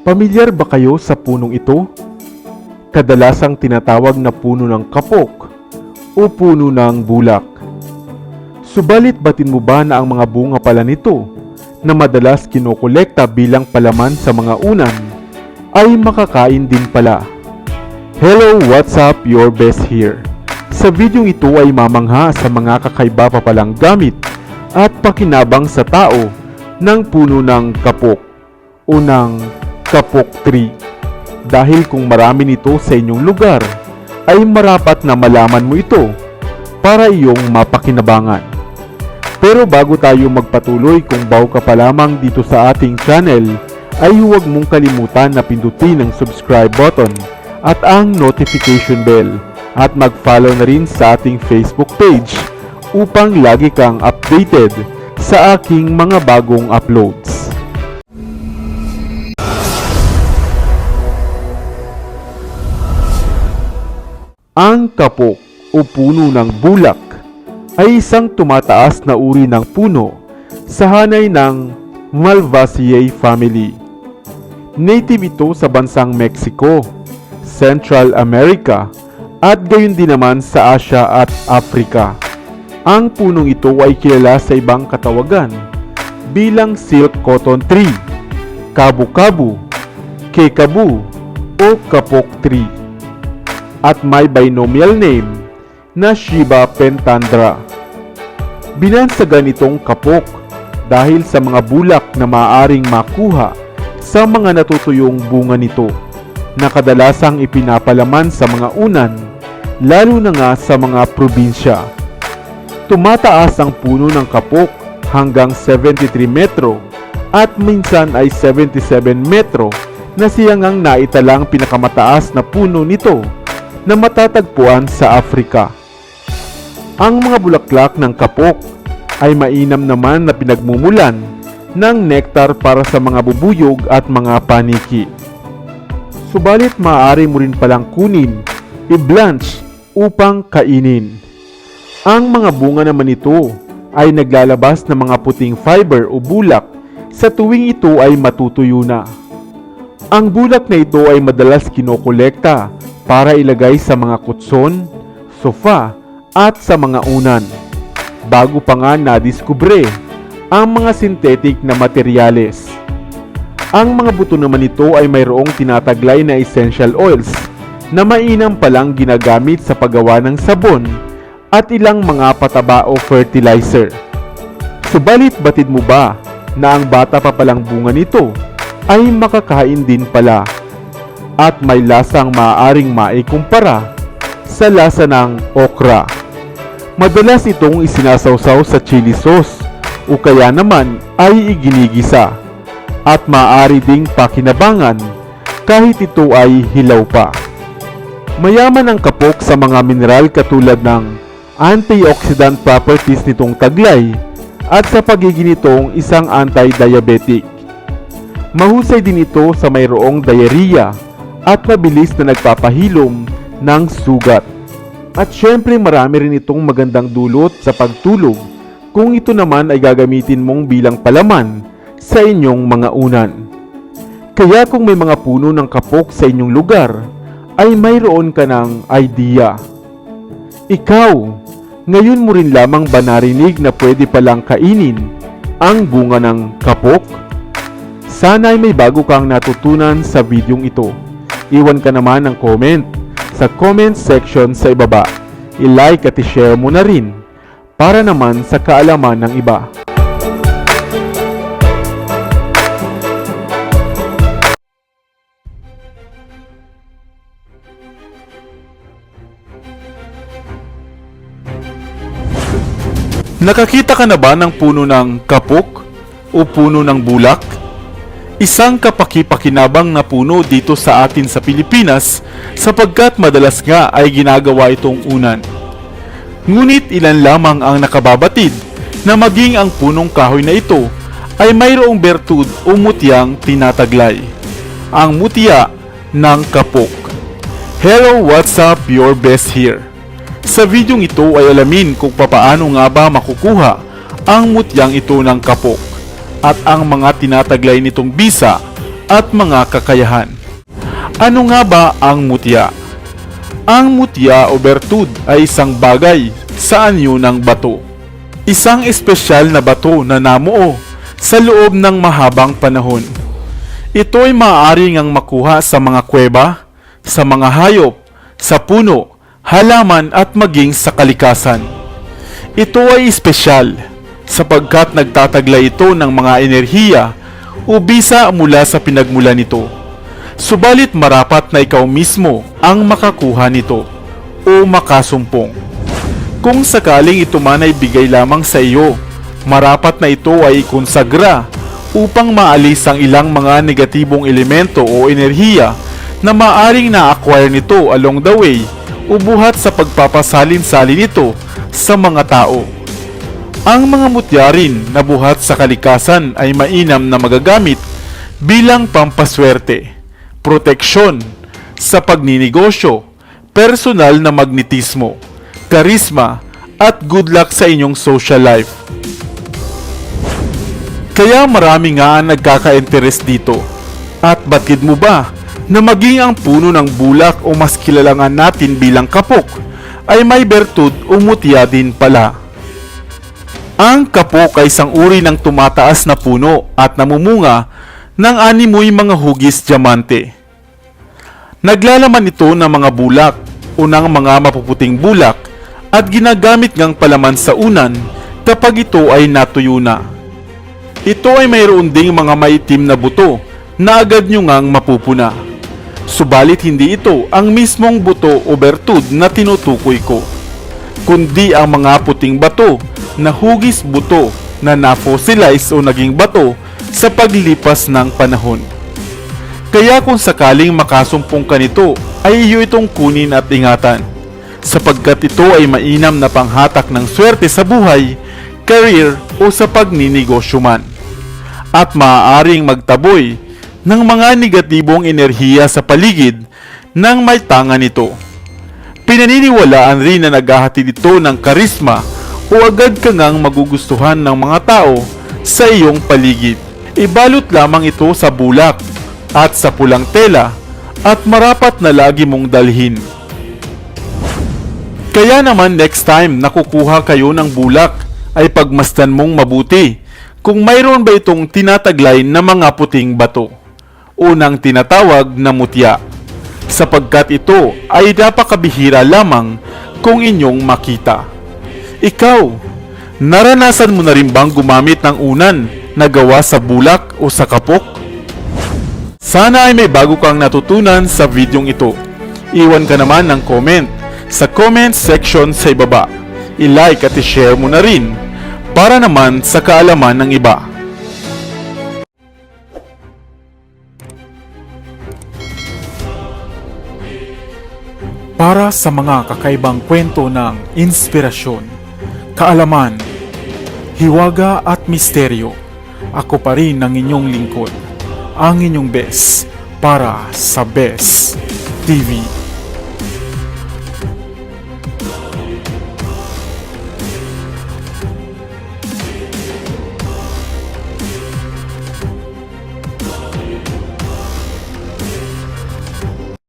Pamilyar ba kayo sa punong ito? Kadalasang tinatawag na puno ng kapok o puno ng bulak. Subalit batin mo ba na ang mga bunga pala nito na madalas kinokolekta bilang palaman sa mga unan ay makakain din pala? Hello, what's up? Your best here. Sa videong ito ay mamangha sa mga kakaiba pa palang gamit at pakinabang sa tao ng puno ng kapok o ng kapok tree. Dahil kung marami nito sa inyong lugar, ay marapat na malaman mo ito para iyong mapakinabangan. Pero bago tayo magpatuloy kung bago ka pa lamang dito sa ating channel, ay huwag mong kalimutan na pindutin ang subscribe button at ang notification bell at mag-follow na rin sa ating Facebook page upang lagi kang updated sa aking mga bagong uploads. Ang kapok o puno ng bulak ay isang tumataas na uri ng puno sa hanay ng Malvaceae family. Native ito sa bansang Mexico, Central America at gayon din naman sa Asia at Africa. Ang punong ito ay kilala sa ibang katawagan bilang silk cotton tree, kabu-kabu, kekabu o kapok tree at may binomial name na Shiba pentandra. Binansagan itong kapok dahil sa mga bulak na maaaring makuha sa mga natutuyong bunga nito na kadalasang ipinapalaman sa mga unan lalo na nga sa mga probinsya. Tumataas ang puno ng kapok hanggang 73 metro at minsan ay 77 metro na siyang ang naitalang pinakamataas na puno nito na matatagpuan sa Afrika. Ang mga bulaklak ng kapok ay mainam naman na pinagmumulan ng nektar para sa mga bubuyog at mga paniki. Subalit maaari mo rin palang kunin, i-blanch upang kainin. Ang mga bunga naman nito ay naglalabas ng mga puting fiber o bulak sa tuwing ito ay matutuyo na. Ang bulak na ito ay madalas kinokolekta para ilagay sa mga kutson, sofa at sa mga unan. Bago pa nga nadiskubre ang mga synthetic na materyales. Ang mga buto naman nito ay mayroong tinataglay na essential oils na mainam palang ginagamit sa paggawa ng sabon at ilang mga pataba o fertilizer. Subalit batid mo ba na ang bata pa palang bunga nito ay makakain din pala at may lasang maaaring maikumpara sa lasa ng okra. Madalas itong isinasawsaw sa chili sauce o kaya naman ay iginigisa at maaari ding pakinabangan kahit ito ay hilaw pa. Mayaman ang kapok sa mga mineral katulad ng antioxidant properties nitong taglay at sa pagiging nitong isang anti-diabetic. Mahusay din ito sa mayroong diarrhea at mabilis na nagpapahilom ng sugat. At syempre marami rin itong magandang dulot sa pagtulog kung ito naman ay gagamitin mong bilang palaman sa inyong mga unan. Kaya kung may mga puno ng kapok sa inyong lugar, ay mayroon ka ng idea. Ikaw, ngayon mo rin lamang ba narinig na pwede palang kainin ang bunga ng kapok? Sana ay may bago kang natutunan sa videong ito. Iwan ka naman ng comment sa comment section sa ibaba. I-like at i-share mo na rin para naman sa kaalaman ng iba. Nakakita ka na ba ng puno ng kapok o puno ng bulak? Isang kapaki-pakinabang na puno dito sa atin sa Pilipinas sapagkat madalas nga ay ginagawa itong unan. Ngunit ilan lamang ang nakababatid na maging ang punong kahoy na ito ay mayroong bertud o mutyang tinataglay. Ang mutya ng kapok. Hello, what's up? Your best here. Sa videong ito ay alamin kung papaano nga ba makukuha ang mutyang ito ng kapok at ang mga tinataglay nitong bisa at mga kakayahan. Ano nga ba ang mutya? Ang mutya o bertud ay isang bagay sa anyo ng bato. Isang espesyal na bato na namuo sa loob ng mahabang panahon. Ito ay maaari ngang makuha sa mga kuweba, sa mga hayop, sa puno, halaman at maging sa kalikasan. Ito ay espesyal sapagkat nagtataglay ito ng mga enerhiya o bisa mula sa pinagmula nito. Subalit marapat na ikaw mismo ang makakuha nito o makasumpong. Kung sakaling ito man ay bigay lamang sa iyo, marapat na ito ay konsagra upang maalis ang ilang mga negatibong elemento o enerhiya na maaring na-acquire nito along the way o buhat sa pagpapasalin-salin nito sa mga tao. Ang mga mutya rin na buhat sa kalikasan ay mainam na magagamit bilang pampaswerte, proteksyon, sa pagninegosyo, personal na magnetismo, karisma, at good luck sa inyong social life. Kaya marami nga ang nagkaka-interest dito. At batid mo ba na maging ang puno ng bulak o mas kilala natin bilang kapok ay may bertud o mutya din pala. Ang kapok ay isang uri ng tumataas na puno at namumunga ng animoy mga hugis diamante. Naglalaman ito ng mga bulak o ng mga mapuputing bulak at ginagamit ngang palaman sa unan kapag ito ay natuyo na. Ito ay mayroon ding mga maitim na buto na agad nyo ngang mapupuna. Subalit hindi ito ang mismong buto o bertud na tinutukoy ko, kundi ang mga puting bato na hugis buto na na-fossilize o naging bato sa paglipas ng panahon. Kaya kung sakaling makasumpong ka nito, ay iyo itong kunin at ingatan, sapagkat ito ay mainam na panghatak ng swerte sa buhay, career o sa pagninegosyo man. At maaaring magtaboy ng mga negatibong enerhiya sa paligid ng may tanga nito. Pinaniniwalaan rin na naghahatid ito ng karisma o agad ka ngang magugustuhan ng mga tao sa iyong paligid. Ibalot lamang ito sa bulak at sa pulang tela at marapat na lagi mong dalhin. Kaya naman next time nakukuha kayo ng bulak ay pagmasdan mong mabuti kung mayroon ba itong tinataglay na mga puting bato. Unang tinatawag na mutya sapagkat ito ay napakabihira lamang kung inyong makita. Ikaw, naranasan mo na rin bang gumamit ng unan na gawa sa bulak o sa kapok? Sana ay may bago kang natutunan sa videong ito. Iwan ka naman ng comment sa comment section sa ibaba. I-like at i-share mo na rin para naman sa kaalaman ng iba. Para sa mga kakaibang kwento ng inspirasyon, kaalaman, hiwaga at misteryo, ako pa rin ang inyong lingkod, ang inyong best para sa Best TV.